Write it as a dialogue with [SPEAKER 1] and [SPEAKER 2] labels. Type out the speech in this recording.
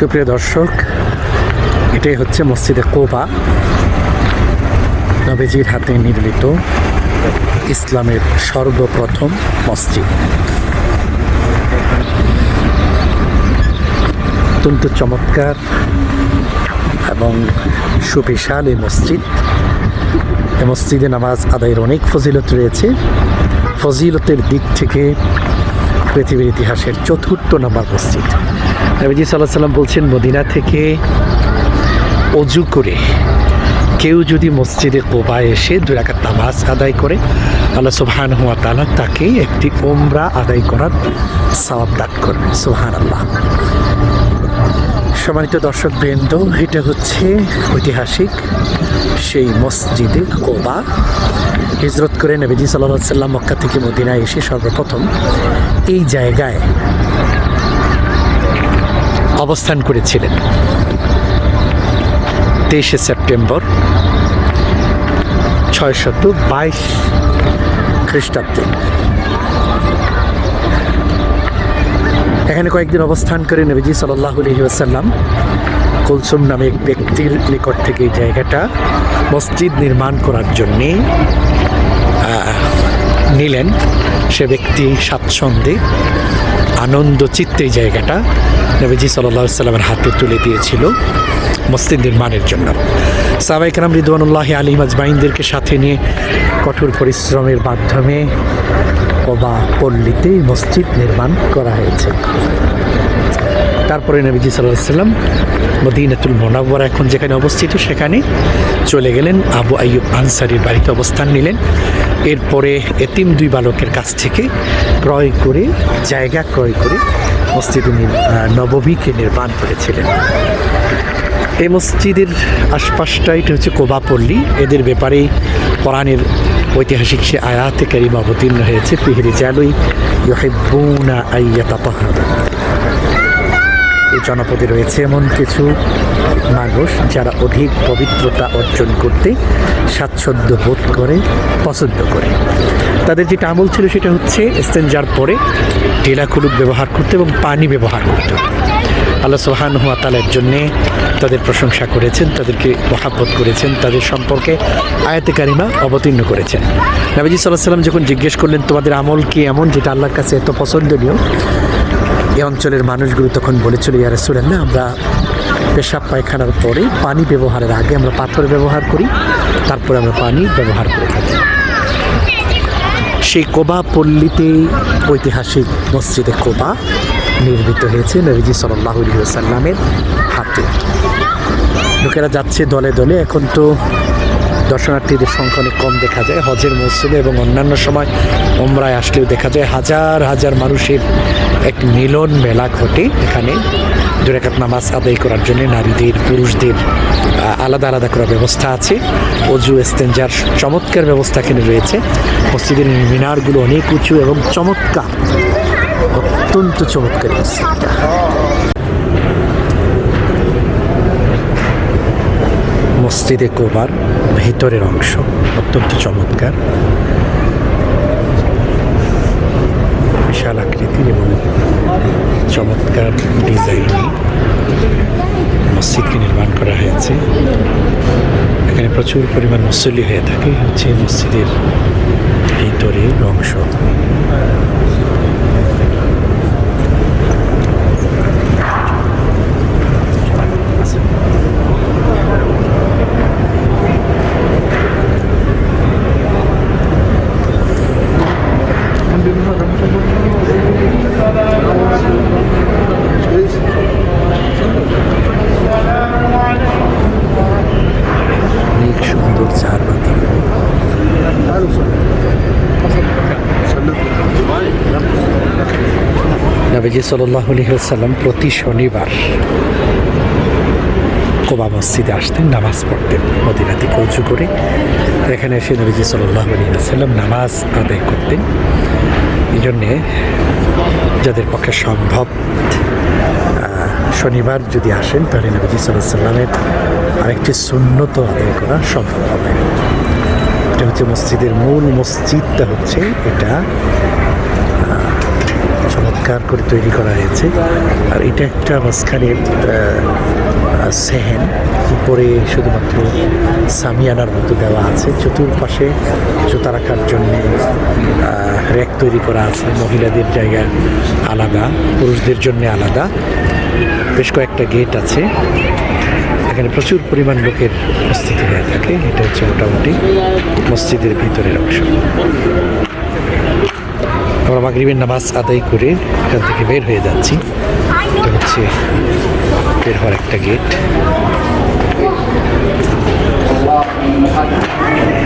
[SPEAKER 1] সুপ্রিয় দর্শক, এটাই হচ্ছে মসজিদে কোবা। নবীজির হাতে নির্মিত ইসলামের সর্বপ্রথম মসজিদ। অত্যন্ত চমৎকার এবং সুবিশাল এই মসজিদ। এই মসজিদে নামাজ আদায়ের অনেক ফজিলত রয়েছে। ফজিলতের দিক থেকে পৃথিবীর ইতিহাসের চতুর্থ নম্বর মসজিদ। নবীজি সাল্লাহ সাল্লাম বলছেন, মদিনা থেকে অজু করে কেউ যদি মসজিদে কোবায় এসে দু রাকাত নামাজ আদায় করে, আল্লাহ সুবহান হুয়া তালা তাকে একটি ওমরা আদায় করার সওয়াব দান করবে সুবহান আল্লাহ সম্মানিত দর্শক বৃন্দ এটা হচ্ছে ঐতিহাসিক সেই মসজিদে কোবা। হিজরত করে নবীজি সাল্লাহ সাল্লাম মক্কা থেকে মদিনায় এসে সর্বপ্রথম এই জায়গায় অবস্থান করেছিলেন। তেইশে সেপ্টেম্বর ছয়শত বাইশ খ্রিস্টাব্দে। এখানে কয়েকদিন অবস্থান করে নবীজি সাল্লাহ আলহিউসাল্লাম কুলসুম নামে এক ব্যক্তির নিকট থেকে এই জায়গাটা মসজিদ নির্মাণ করার জন্যে নিলেন সে ব্যক্তি স্বাচ্ছন্দ্যে, আনন্দ চিত্তে জায়গাটা নবীজি সাল্লাহ সাল্লামের হাতে তুলে দিয়েছিল মসজিদ নির্মাণের জন্য। সাবাই কালাম রিদওয়ানুল্লাহ আলী মাজমাইনদেরকে সাথে নিয়ে কঠোর পরিশ্রমের মাধ্যমে কবা পল্লীতে মসজিদ নির্মাণ করা হয়েছে। তারপরে নবীজি সাল্লাহ সাল্লাম মদিনাতুল মোনাব্বর এখন যেখানে অবস্থিত সেখানে চলে গেলেন। আবু আইয়ুব আনসারির বাড়িতে অবস্থান নিলেন। এরপরে এতিম দুই বালকের কাছ থেকে ক্রয় করে, জায়গা ক্রয় করে মসজিদ নবমীকে নির্মাণ করেছিলেন। এই মসজিদের আশপাশটা, এটা হচ্ছে কোবাপল্লী। এদের ব্যাপারেই কোরআনের ঐতিহাসিক সে আয়াতে কারিমা অবতীর্ণ হয়েছে পিহিরি জালুই ইহেবুনা আইয়া তাপাহাদা এই জনপদে রয়েছে এমন কিছু মানুষ যারা অধিক পবিত্রতা অর্জন করতে স্বাচ্ছন্দ্য বোধ করে, পছন্দ করে। তাদের যেটা আমল ছিল সেটা হচ্ছে স্টেঞ্জার পরে টেলা কুলুপ ব্যবহার করতে এবং পানি ব্যবহার করতে। আল্লাহ সোহান হুয়া তালের জন্যে তাদের প্রশংসা করেছেন, তাদেরকে মহাব্বত করেছেন, তাদের সম্পর্কে আয়াতে কারিমা অবতীর্ণ করেছেন। নবীজি সাল্লাহ সাল্লাম যখন জিজ্ঞেস করলেন, তোমাদের আমল কি এমন যেটা আল্লাহর কাছে এত পছন্দনীয়? এই অঞ্চলের মানুষগুলো তখন বলেছিল, ইয়া না আমরা পেশাব পায়খানার পরে পানি ব্যবহারের আগে আমরা পাথর ব্যবহার করি, তারপরে আমরা পানি ব্যবহার করে থাকি। সেই কোবা পল্লীতে ঐতিহাসিক মসজিদে কোবা নির্মিত হয়েছে নবীজি সাল্লাহ সাল্লামের হাতে। লোকেরা যাচ্ছে দলে দলে, এখন তো দর্শনার্থীদের সংখ্যা অনেক কম দেখা যায়। হজের মৌসুমে এবং অন্যান্য সময় ওমরায় আসলেও দেখা যায় হাজার হাজার মানুষের এক মিলন মেলা ঘটে এখানে। দুরাকাত নামাজ আদায় করার জন্য নারীদের, পুরুষদের আলাদা আলাদা করার ব্যবস্থা আছে। অজু, এস্তেঞ্জার, চমৎকার ব্যবস্থা এখানে রয়েছে। মসজিদের মিনারগুলো অনেক উঁচু এবং চমৎকার। অত্যন্ত চমৎকার মসজিদটা। মসজিদে কোবার ভেতরের অংশ, অত্যন্ত চমৎকার। বিশাল আকৃতির এবং চমৎকার ডিজাইনে মসজিদকে নির্মাণ করা হয়েছে। এখানে প্রচুর পরিমাণ মুসল্লি হয়ে থাকে, হচ্ছে মসজিদের ভিতরের অংশ। নবীজি সাল্লাহ সাল্লাম প্রতি শনিবার কোবা মসজিদে আসতেন, নামাজ পড়তেন, মদিনা থেকে উঁচু করে। এখানে এসে নবীজি সাল্লাহ সাল্লাম নামাজ আদায় করতেন। এই জন্যে যাদের পক্ষে সম্ভব শনিবার যদি আসেন, তাহলে নবীজি সাল্লাহ সাল্লামের আরেকটি সুন্নত আদায় করা সম্ভব হবে। এটা হচ্ছে মসজিদের মূল মসজিদটা হচ্ছে এটা চমৎকার করে তৈরি করা হয়েছে। আর এটা একটা মাঝখানে সেহেন। উপরে শুধুমাত্র সামিয়ানার মতো দেওয়া আছে। চতুর্পাশে জুতা রাখার জন্য র্যাক তৈরি করা আছে। মহিলাদের জায়গা আলাদা, পুরুষদের জন্য আলাদা। বেশ কয়েকটা গেট আছে। এখানে প্রচুর পরিমাণ লোকের উপস্থিতি হয়ে থাকে। এটা হচ্ছে মোটামুটি মসজিদের ভিতরের অংশ। মাগরিবের নামাজ আদায় করে এখান থেকে বের হয়ে যাচ্ছি। এটা হচ্ছে বের হওয়ার একটা গেট